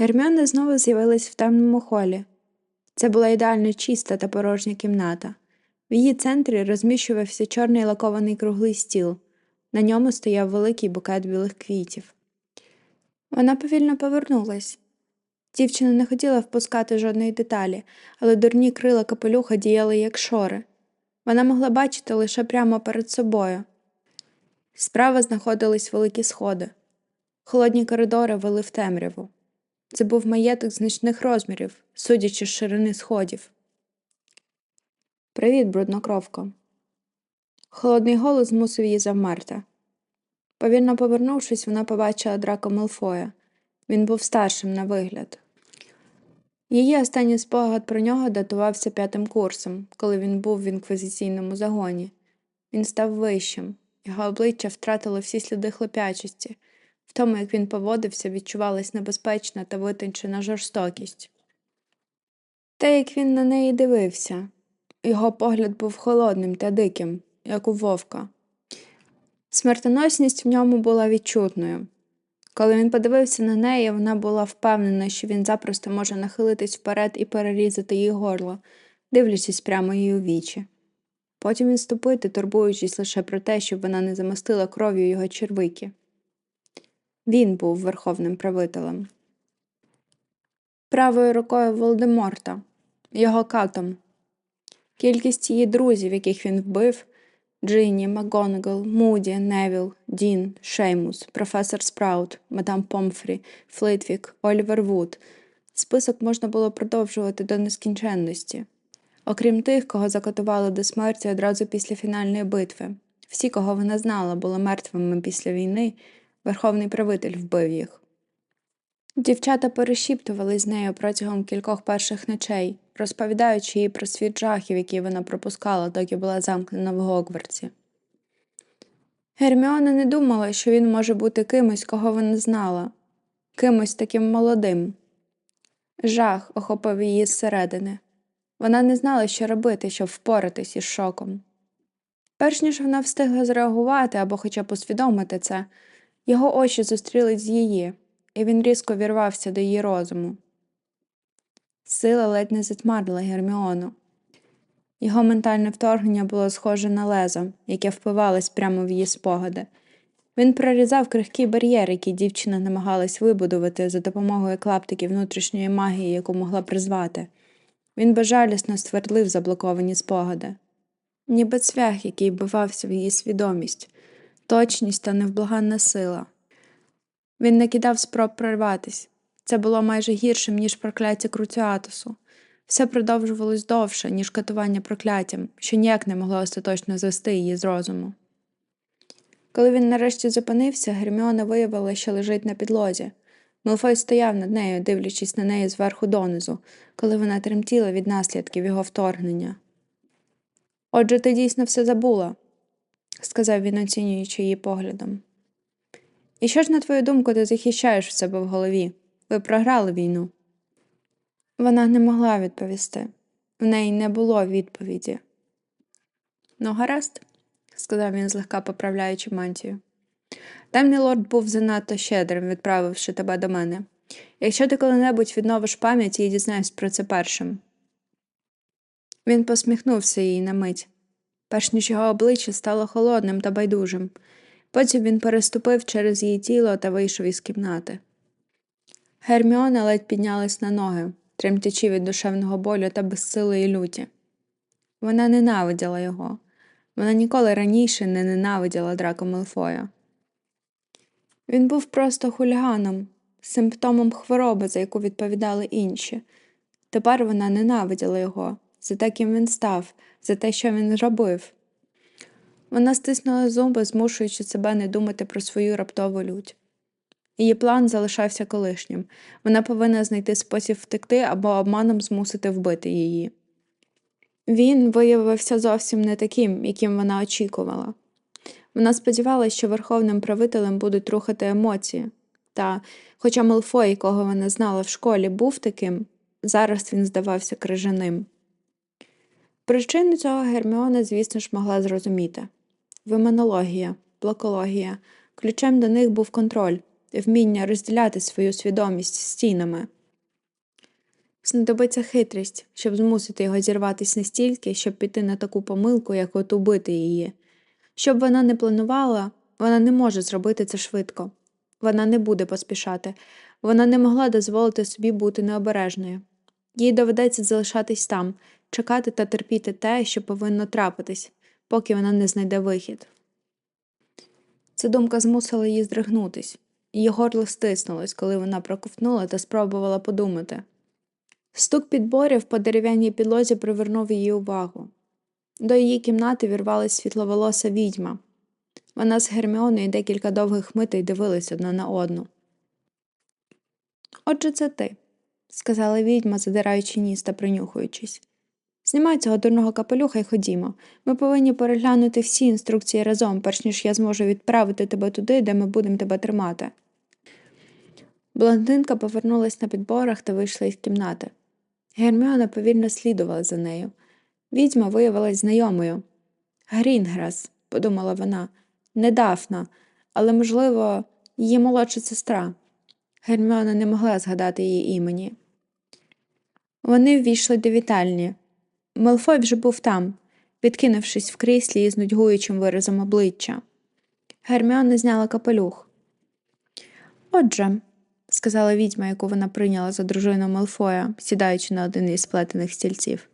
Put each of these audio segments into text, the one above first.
Герміона знову з'явилась в темному холі. Це була ідеально чиста та порожня кімната. В її центрі розміщувався чорний лакований круглий стіл. На ньому стояв великий букет білих квітів. Вона повільно повернулась. Дівчина не хотіла впускати жодної деталі, але дурні крила капелюха діяли як шори. Вона могла бачити лише прямо перед собою. Справа знаходились великі сходи. Холодні коридори вели в темряву. Це був маєток значних розмірів, судячи з ширини сходів. Привіт, бруднокровко. Холодний голос змусив її завмерти. Повільно повернувшись, вона побачила драко Мелфоя. Він був старшим на вигляд. Її останній спогад про нього датувався п'ятим курсом, коли він був в інквізиційному загоні. Він став вищим, його обличчя втратило всі сліди хлоп'ячості. В тому, як він поводився, відчувалась небезпечна та витончена жорстокість. Те, як він на неї дивився, його погляд був холодним та диким, як у вовка. Смертоносність в ньому була відчутною. Коли він подивився на неї, вона була впевнена, що він запросто може нахилитись вперед і перерізати їй горло, дивлячись прямо їй у вічі. Потім відступити, турбуючись лише про те, щоб вона не замостила кров'ю його червики. Він був верховним правителем. Правою рукою Волдеморта, його катом. Кількість її друзів, яких він вбив Джинні, МакГонагал, Муді, Невіл, Дін, Шеймус, професор Спраут, мадам Помфрі, Флитвік, Олівер Вуд. Список можна було продовжувати до нескінченності. Окрім тих, кого закотували до смерті одразу після фінальної битви. Всі, кого вона знала, були мертвими після війни, верховний правитель вбив їх. Дівчата перешіптували з нею протягом кількох перших ночей, розповідаючи їй про світ жахів, які вона пропускала, доки була замкнена в Гогвартсі. Герміона не думала, що він може бути кимось, кого вона знала, кимось таким молодим. Жах охопив її зсередини. Вона не знала, що робити, щоб впоратись із шоком. Перш ніж вона встигла зреагувати або хоча б усвідомити це, його очі зустрілись з її, і він різко вірвався до її розуму. Сила ледь не затьмарила Герміону. Його ментальне вторгнення було схоже на лезо, яке впивалось прямо в її спогади. Він прорізав крихкий бар'єр, який дівчина намагалась вибудувати за допомогою клаптиків внутрішньої магії, яку могла призвати. Він безжалісно ствердлив заблоковані спогади, ніби цвях, який вбивався в її свідомість, точність та невблаганна сила. Він не кидав спроб прорватись. Це було майже гіршим, ніж прокляття Круціатусу. Все продовжувалось довше, ніж катування прокляттям, що ніяк не могло остаточно звести її з розуму. Коли він нарешті зупинився, Герміона виявила, що лежить на підлозі. Мелфой стояв над нею, дивлячись на неї зверху донизу, коли вона тремтіла від наслідків його вторгнення. Отже, ти дійсно все забула, сказав він, оцінюючи її поглядом. І що ж, на твою думку, ти захищаєш в себе в голові? Ви програли війну. Вона не могла відповісти. В неї не було відповіді. Ну, гаразд, сказав він, злегка поправляючи мантію. Темний лорд був занадто щедрим, відправивши тебе до мене. Якщо ти коли-небудь відновиш пам'ять, я дізнаюсь про це першим. Він посміхнувся їй на мить, перш ніж його обличчя стало холодним та байдужим. Потім він переступив через її тіло та вийшов із кімнати. Герміона ледь піднялась на ноги, тремтячи від душевного болю та безсилої люті. Вона ненавиділа його. Вона ніколи раніше не ненавиділа Драко Мелфоя. Він був просто хуліганом, симптомом хвороби, за яку відповідали інші. Тепер вона ненавиділа його за те, ким він став, за те, що він робив. Вона стиснула зуби, змушуючи себе не думати про свою раптову лють. Її план залишався колишнім вона повинна знайти спосіб втекти або обманом змусити вбити її. Він виявився зовсім не таким, яким вона очікувала. Вона сподівалася, що верховним правителем будуть рухати емоції, та, хоча Мелфой, якого вона знала в школі, був таким, зараз він здавався крижаним. Причину цього Герміона, звісно ж, могла зрозуміти вимонологія, блокологія. Ключем до них був контроль, вміння розділяти свою свідомість стінами. Знадобиться хитрість, щоб змусити його зірватись настільки, щоб піти на таку помилку, як от убити її. Щоб вона не планувала, вона не може зробити це швидко. Вона не буде поспішати. Вона не могла дозволити собі бути необережною. Їй доведеться залишатись там, чекати та терпіти те, що повинно трапитись, поки вона не знайде вихід. Ця думка змусила її здригнутись. Її горло стиснулось, коли вона проковтнула та спробувала подумати. Стук підборів по дерев'яній підлозі привернув її увагу. До її кімнати вірвалась світловолоса відьма. Вона з Герміоною декілька довгих митей дивились одна на одну. Отже, це ти, сказала відьма, задираючи ніс та принюхуючись. Знімай цього дурного капелюха і ходімо. Ми повинні переглянути всі інструкції разом, перш ніж я зможу відправити тебе туди, де ми будемо тебе тримати. Блондинка повернулась на підборах та вийшла із кімнати. Герміона повільно слідувала за нею. Відьма виявилась знайомою. Грінграс, подумала вона, не Дафна, але, можливо, її молодша сестра. Герміона не могла згадати її імені. Вони ввійшли до вітальні. Мелфой вже був там, відкинувшись в кріслі із нудьгуючим виразом обличчя. Герміона зняла капелюх. Отже, сказала відьма, яку вона прийняла за дружину Мелфоя, сідаючи на один із сплетених стільців.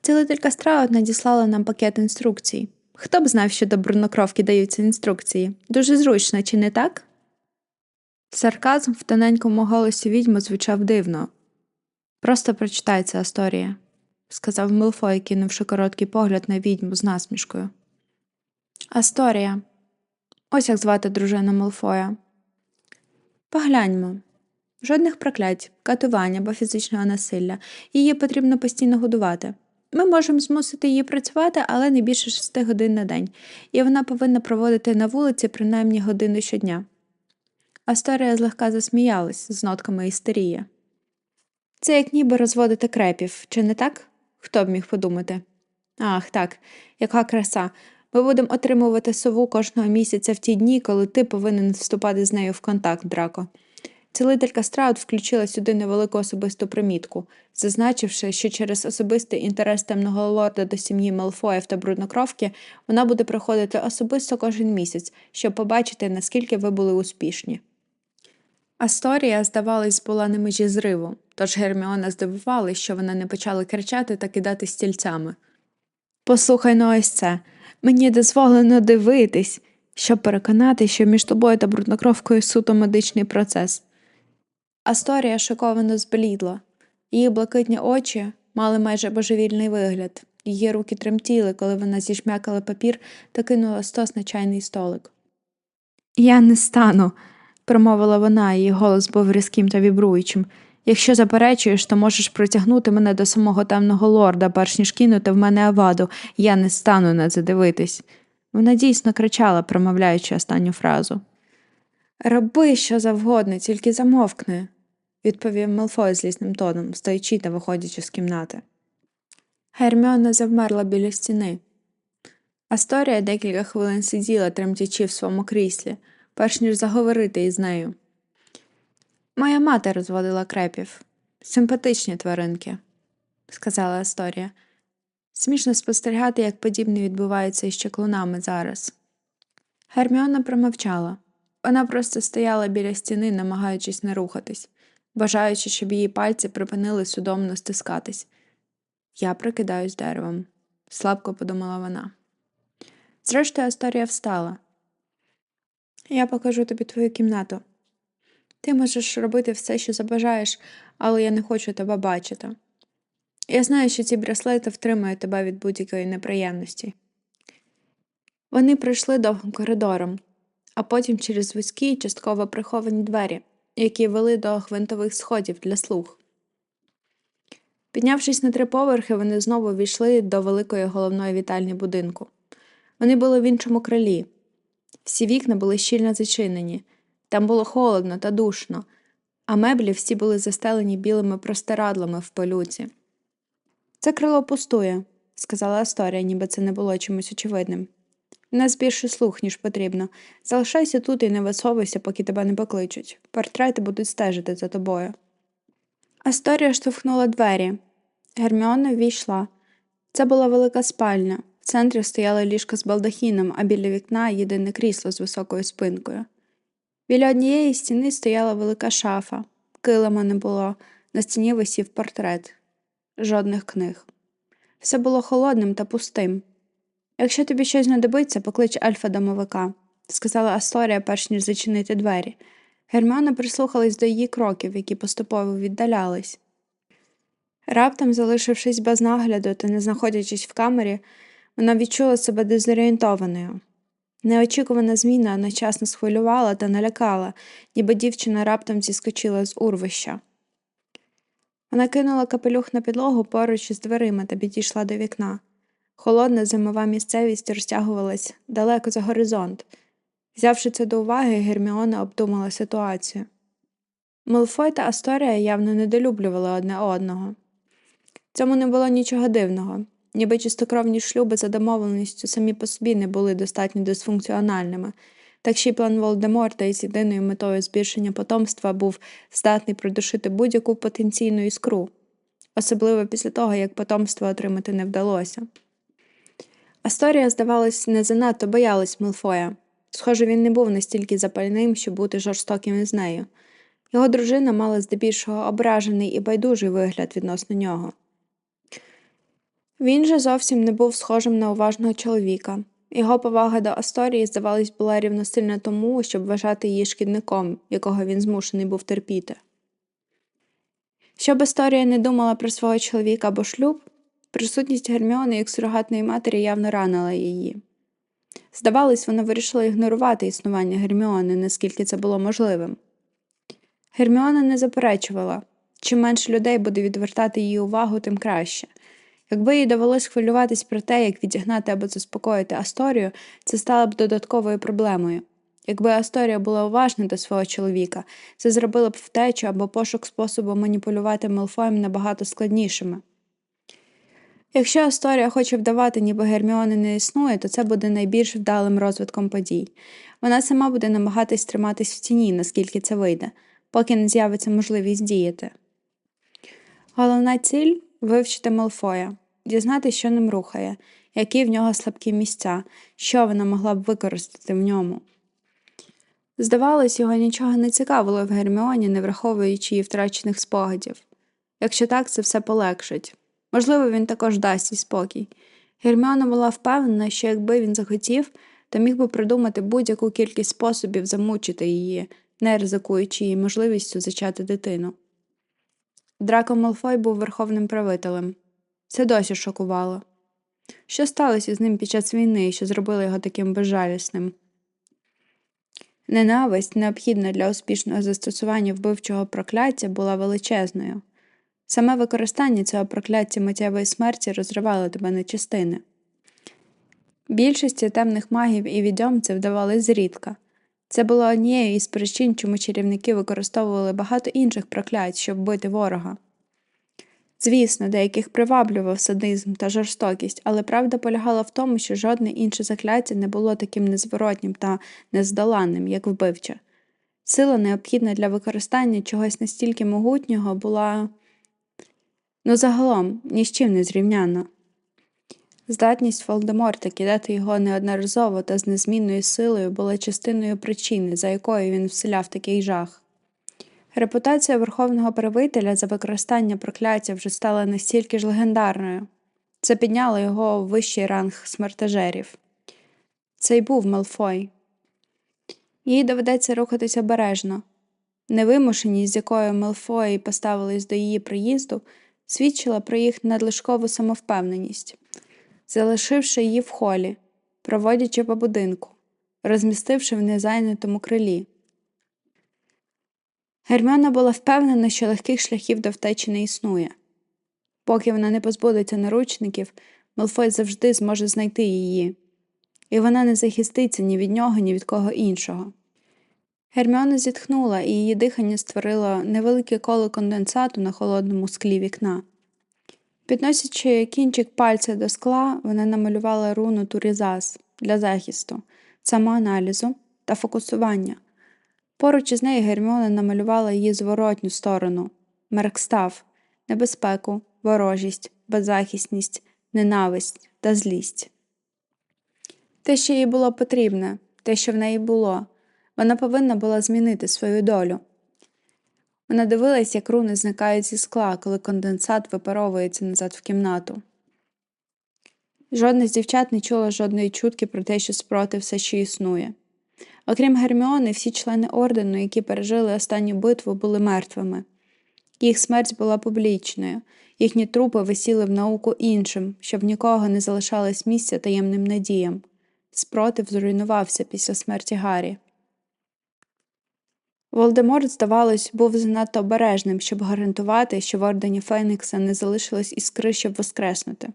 Цілителька Страут надіслала нам пакет інструкцій. Хто б знав, що до бруднокровки даються інструкції? Дуже зручно, чи не так? Сарказм в тоненькому голосі відьми звучав дивно. Просто прочитай ця історія, сказав Милфой, кинувши короткий погляд на відьму з насмішкою. Асторія. Ось як звати дружину Милфоя. Погляньмо. Жодних проклять, катувань або фізичного насилля. Її потрібно постійно годувати. Ми можемо змусити її працювати, але не більше шести годин на день, і вона повинна проводити на вулиці принаймні годину щодня. Асторія злегка засміялась з нотками істерії. Це як ніби розводити крепів, чи не так? Хто б міг подумати? Ах, так, яка краса. Ми будемо отримувати сову кожного місяця в ті дні, коли ти повинен вступати з нею в контакт, Драко. Цілителька Страут включила сюди невелику особисту примітку, зазначивши, що через особистий інтерес темного лорда до сім'ї Мелфоїв та бруднокровки вона буде приходити особисто кожен місяць, щоб побачити, наскільки ви були успішні. Асторія, здавалось, була на межі зриву, тож Герміона здивувалась, що вона не почала кричати та кидати стільцями. Послухай ну ось це. Мені дозволено дивитись, щоб переконати, що між тобою та бруднокровкою суто медичний процес. Асторія шоковано зблідла. Її блакитні очі мали майже божевільний вигляд, її руки тремтіли, коли вона зішмякала папір та кинула стос на чайний столик. Я не стану, промовила вона, її голос був різким та вібруючим. Якщо заперечуєш, то можеш притягнути мене до самого темного лорда, перш ніж кинути в мене аваду, я не стану на це дивитись. Вона дійсно кричала, промовляючи останню фразу. Роби що завгодно, тільки замовкни, відповів Мелфой злісним тоном, стоячи та виходячи з кімнати. Герміона завмерла біля стіни. Асторія декілька хвилин сиділа, тремтячи в своєму кріслі, перш ніж заговорити із нею. Моя мати розводила крепів. Симпатичні тваринки, сказала Асторія. Смішно спостерігати, як подібне відбувається із чеклунами зараз. Герміона промовчала. Вона просто стояла біля стіни, намагаючись не рухатись, бажаючи, щоб її пальці припинили судомно стискатись. Я прикидаюсь деревом, слабко подумала вона. Зрештою, Асторія встала. Я покажу тобі твою кімнату. Ти можеш робити все, що забажаєш, але я не хочу тебе бачити. Я знаю, що ці браслети втримують тебе від будь-якої неприємності. Вони пройшли довгим коридором, а потім через вузькі, частково приховані двері, які вели до гвинтових сходів для слуг. Піднявшись на три поверхи, вони знову війшли до великої головної вітальні будинку. Вони були в іншому крилі. Всі вікна були щільно зачинені, там було холодно та душно, а меблі всі були застелені білими простирадлами в пилюці. Це крило пустує, сказала Асторія, ніби це не було чимось очевидним. Нас більше слух, ніж потрібно. Залишайся тут і не висовуйся, поки тебе не покличуть. Портрети будуть стежити за тобою. Асторія штовхнула двері. Герміона ввійшла. Це була велика спальня. В центрі стояло ліжко з балдахіном, а біля вікна єдине крісло з високою спинкою. Біля однієї стіни стояла велика шафа. Килима не було, на стіні висів портрет. Жодних книг. Все було холодним та пустим. Якщо тобі щось знадобиться, поклич альфа-домовика, сказала Асторія, перш ніж зачинити двері. Герміона прислухалась до її кроків, які поступово віддалялись. Раптом, залишившись без нагляду та не знаходячись в камері, вона відчула себе дезорієнтованою. Неочікувана зміна одночасно схвилювала та налякала, ніби дівчина раптом зіскочила з урвища. Вона кинула капелюх на підлогу поруч із дверима та підійшла до вікна. Холодна зимова місцевість розтягувалась далеко за горизонт. Взявши це до уваги, Герміона обдумала ситуацію. Мелфой та Асторія явно недолюблювали одне одного. Цьому не було нічого дивного, ніби чистокровні шлюби за домовленістю самі по собі не були достатньо дисфункціональними, так ще й план Волдеморта із єдиною метою збільшення потомства був здатний придушити будь-яку потенційну іскру, особливо після того, як потомство отримати не вдалося. Асторія, здавалось, не занадто боялась Мелфоя. Схоже, він не був настільки запальним, щоб бути жорстоким із нею. Його дружина мала здебільшого ображений і байдужий вигляд відносно нього. Він же зовсім не був схожим на уважного чоловіка. Його повага до Асторії, здавалось, була рівносильна тому, щоб вважати її шкідником, якого він змушений був терпіти. Щоб Асторія не думала про свого чоловіка або шлюб, присутність Герміони як сурогатної матері явно ранила її. Здавалось, вона вирішила ігнорувати існування Герміони, наскільки це було можливим. Герміона не заперечувала чим менше людей буде відвертати її увагу, тим краще. Якби їй довелось хвилюватись про те, як відігнати або заспокоїти Асторію, це стало б додатковою проблемою. Якби Асторія була уважна до свого чоловіка, це зробило б втечу або пошук способу маніпулювати Мелфоєм набагато складнішими. Якщо Асторія хоче вдавати, ніби Герміони не існує, то це буде найбільш вдалим розвитком подій. Вона сама буде намагатись триматись в тіні, наскільки це вийде, поки не з'явиться можливість діяти. Головна ціль вивчити Малфоя, дізнатися, що ним рухає, які в нього слабкі місця, що вона могла б використати в ньому. Здавалось, його нічого не цікавило в Герміоні, не враховуючи її втрачених спогадів. Якщо так, це все полегшить. Можливо, він також дасть їй спокій. Герміона була впевнена, що якби він захотів, то міг би придумати будь-яку кількість способів замучити її, не ризикуючи її можливістю зачати дитину. Драко Малфой був верховним правителем. Це досі шокувало. Що сталося з ним під час війни, що зробило його таким безжалісним? Ненависть, необхідна для успішного застосування вбивчого прокляття, була величезною. Саме використання цього прокляття миттєвої смерті розривало тебе на частини. Більшості темних магів і відьом це вдавалось зрідка. Це було однією із причин, чому чарівники використовували багато інших проклять, щоб бити ворога. Звісно, деяких приваблював садизм та жорстокість, але правда полягала в тому, що жодне інше закляття не було таким незворотнім та нездоланним, як вбивче. Сила, необхідна для використання чогось настільки могутнього, була ну загалом ні з чим не зрівняна. Здатність Волдеморта кидати його неодноразово та з незмінною силою була частиною причини, за якою він вселяв такий жах. Репутація верховного правителя за використання прокляття вже стала настільки ж легендарною. Це підняло його у вищий ранг смертежерів. Це й був Малфой. Їй доведеться рухатися обережно. Невимушеність, з якою Мелфої поставились до її приїзду, свідчила про їх надлишкову самовпевненість залишивши її в холі, проводячи по будинку, розмістивши в незайнятому крилі. Герміона була впевнена, що легких шляхів до втечі не існує. Поки вона не позбудеться наручників, Мелфой завжди зможе знайти її, і вона не захиститься ні від нього, ні від кого іншого. Герміона зітхнула, і її дихання створило невелике коло конденсату на холодному склі вікна. Підносячи кінчик пальця до скла, вона намалювала руну Турізас для захисту, самоаналізу та фокусування. Поруч із нею Герміона намалювала її зворотню сторону меркстав, небезпеку, ворожість, беззахисність, ненависть та злість. Те, що їй було потрібне, те, що в неї було, вона повинна була змінити свою долю. Вона дивилась, як руни зникають зі скла, коли конденсат випаровується назад в кімнату. Жодна з дівчат не чула жодної чутки про те, що спротив все ще існує. Окрім Герміони, всі члени ордену, які пережили останню битву, були мертвими. Їх смерть була публічною, їхні трупи висіли в науку іншим, щоб нікого не залишалось місця таємним надіям. Спротив зруйнувався після смерті Гаррі. Волдеморт, здавалось, був занадто обережним, щоб гарантувати, що в ордені Фенікса не залишилось іскри, щоб воскреснути.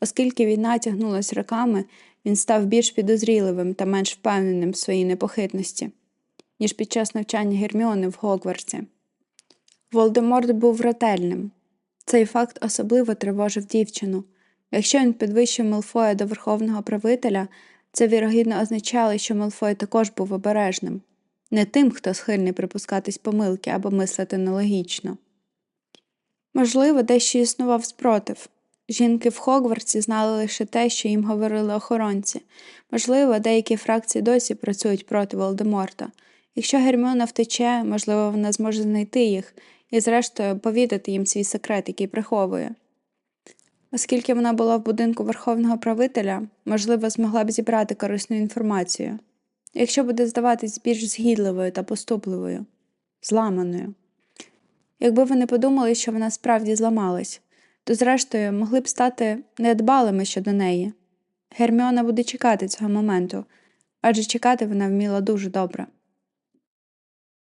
Оскільки війна тягнулась роками, він став більш підозріливим та менш впевненим в своїй непохитності, ніж під час навчання Герміони в Гогвартсі. Волдеморт був ретельним. Цей факт особливо тривожив дівчину. Якщо він підвищив Мелфоя до верховного правителя, це вірогідно означало, що Мелфой також був обережним, не тим, хто схильний припускатись помилки або мислити нелогічно. Можливо, дещо існував спротив. Жінки в Хогвартсі знали лише те, що їм говорили охоронці. Можливо, деякі фракції досі працюють проти Волдеморта. Якщо Герміона втече, можливо, вона зможе знайти їх і, зрештою, повідати їм свій секрет, який приховує. Оскільки вона була в будинку верховного правителя, можливо, змогла б зібрати корисну інформацію, якщо буде здаватись більш згідливою та поступливою, зламаною. Якби вони подумали, що вона справді зламалась, то, зрештою, могли б стати недбалими щодо неї. Герміона буде чекати цього моменту, адже чекати вона вміла дуже добре.